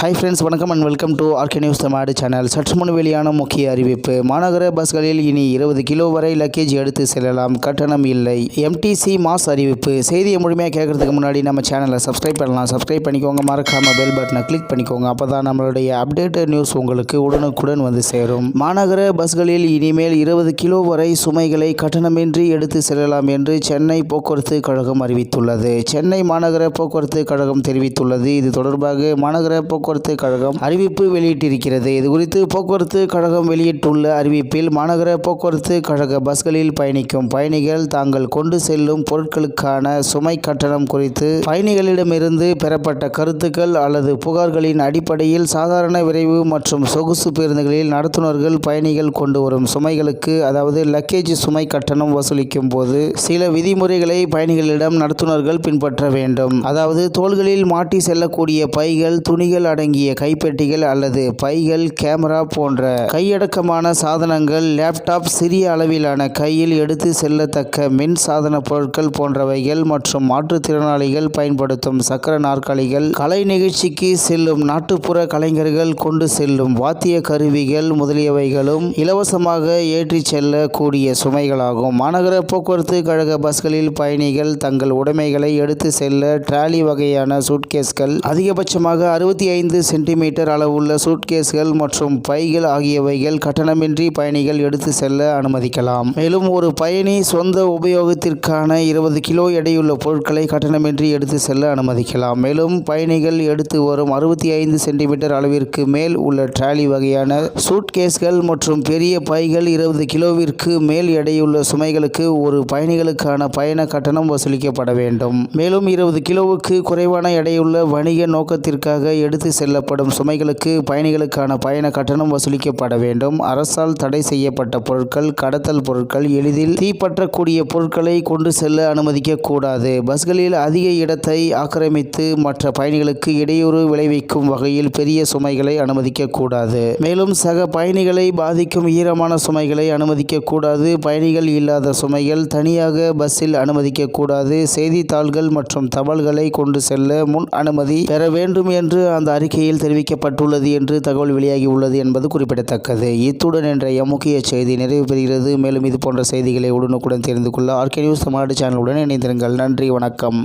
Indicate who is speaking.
Speaker 1: Hi friends வணக்கம் and welcome to RK news Tamil Nadu channel சற்று முன் வெளியான முக்கிய அறிவிப்பு. மாநகர பஸ்களில் இனி இருபது கிலோ வரை லக்கேஜ் எடுத்து செல்லலாம். கட்டணம் இல்லை. எம்டிசி மாஸ் அறிவிப்பு. செய்தியை முழுமையாக கேட்கறதுக்கு முன்னாடி நம்ம சேனலை சப்ஸ்கிரைப் பண்ணலாம். சப்ஸ்கிரைப் பண்ணிக்கோங்க. மறக்காம பெல் பட்டனை கிளிக் பண்ணிக்கோங்க. அப்போ தான் நம்மளுடைய அப்டேட்டட் நியூஸ் உங்களுக்கு உடனுக்குடன் வந்து சேரும். மாநகர பஸ்களில் இனிமேல் இருபது கிலோ வரை சுமைகளை கட்டணமின்றி எடுத்து செல்லலாம் என்று சென்னை போக்குவரத்து கழகம் அறிவித்துள்ளது. சென்னை மாநகர போக்குவரத்து கழகம் தெரிவித்துள்ளது. இது தொடர்பாக மாநகர போக்குவரத்து போக்குவரத்து கழகம் அறிவிப்பு வெளியிட்டிருக்கிறது. இது குறித்து போக்குவரத்து கழகம் வெளியிட்டுள்ள அறிவிப்பில் மாநகர போக்குவரத்து கழக பஸ்களில் பயணிக்கும் பயணிகள் தாங்கள் கொண்டு செல்லும் பொருட்களுக்கான சுமை கட்டணம் குறித்து பயணிகளிடமிருந்து பெறப்பட்ட கருத்துக்கள் அல்லது புகார்களின் அடிப்படையில் சாதாரண விரைவு மற்றும் சொகுசு பேருந்துகளில் நடத்துனர்கள் பயணிகள் கொண்டு வரும் சுமைகளுக்கு அதாவது லக்கேஜ் சுமை கட்டணம் வசூலிக்கும் போது சில விதிமுறைகளை பயணிகளிடம் நடத்துனர்கள் பின்பற்ற வேண்டும். அதாவது தோள்களில் மாட்டி செல்லக்கூடிய பைகள் துணிகள் அடங்கிய கைப்பெட்டிகள் அல்லது பைகள் கேமரா போன்ற கையடக்கமான சாதனங்கள் லேப்டாப் சிறிய அளவிலான கையில் எடுத்து செல்லத்தக்க மின் சாதன பொருட்கள் போன்றவைகள் மற்றும் மாற்றுத்திறனாளிகள் பயன்படுத்தும் சக்கர நாற்காலிகள் கலை நிகழ்ச்சிக்கு செல்லும் நாட்டுப்புற கலைஞர்கள் கொண்டு செல்லும் வாத்திய கருவிகள் முதலியவைகளும் இலவசமாக ஏற்றிச் செல்லக்கூடிய சுமைகளாகும். மாநகர போக்குவரத்து கழக பஸ்களில் பயணிகள் தங்கள் உடைமைகளை எடுத்து செல்ல டிராலி வகையான சூட்கேஸ்கள் அதிகபட்சமாக அறுபத்தி ஐந்து சென்டிமீட்டர் அளவுள்ள சூட்கேஸ்கள் மற்றும் பைகள் ஆகியவைகள் கட்டணமின்றி பயணிகள் எடுத்து செல்ல அனுமதிக்கலாம். மேலும் ஒரு பயணி சொந்த உபயோகத்திற்கான இருபது கிலோ எடையுள்ள பொருட்களை கட்டணமின்றி எடுத்து செல்ல அனுமதிக்கலாம். மேலும் பயணிகள் எடுத்து வரும் அறுபத்தி ஐந்து சென்டிமீட்டர் அளவிற்கு மேல் உள்ள டிராலி வகையான சூட்கேஸ்கள் மற்றும் பெரிய பைகள் இருபது கிலோவிற்கு மேல் எடையுள்ள சுமைகளுக்கு ஒரு பயணிகளுக்கான பயண கட்டணம் வசூலிக்கப்பட வேண்டும். மேலும் இருபது கிலோவுக்கு குறைவான எடையுள்ள வணிக நோக்கத்திற்காக எடுத்து செல்லப்படும் சுமைகளுக்கு பயணிகளுக்கான பயண கட்டணம் வசூலிக்கப்பட வேண்டும். அரசால் தடை செய்யப்பட்ட பொருட்கள் கடத்தல் பொருட்கள் எளிதில் தீப்பற்றக்கூடிய பொருட்களை கொண்டு செல்ல அனுமதிக்க கூடாது பஸ்களில் அதிக இடத்தை ஆக்கிரமித்து மற்ற பயணிகளுக்கு இடையூறு விளைவிக்கும் வகையில் பெரிய சுமைகளை அனுமதிக்க கூடாது மேலும் சக பயணிகளை பாதிக்கும் ஈரமான சுமைகளை அனுமதிக்க கூடாது பயணிகள் இல்லாத சுமைகள் தனியாக பஸ்ஸில் அனுமதிக்க கூடாது செய்தித்தாள்கள் மற்றும் தபால்களை கொண்டு செல்ல முன் அனுமதி பெற வேண்டும் என்று அந்த அறிக்கையில் தெரிவிக்கப்பட்டுள்ளது என்று தகவல் வெளியாகி உள்ளது என்பது குறிப்பிடத்தக்கது. இத்துடன் இன்றைய முக்கிய செய்தி நிறைவு பெறுகிறது. மேலும் இது போன்ற செய்திகளை உடனுக்குடன் தெரிந்து கொள்ள ஆர்கே நியூஸ் தமிழ்நாடு சேனலுடன் இணைந்திருங்கள். நன்றி வணக்கம்.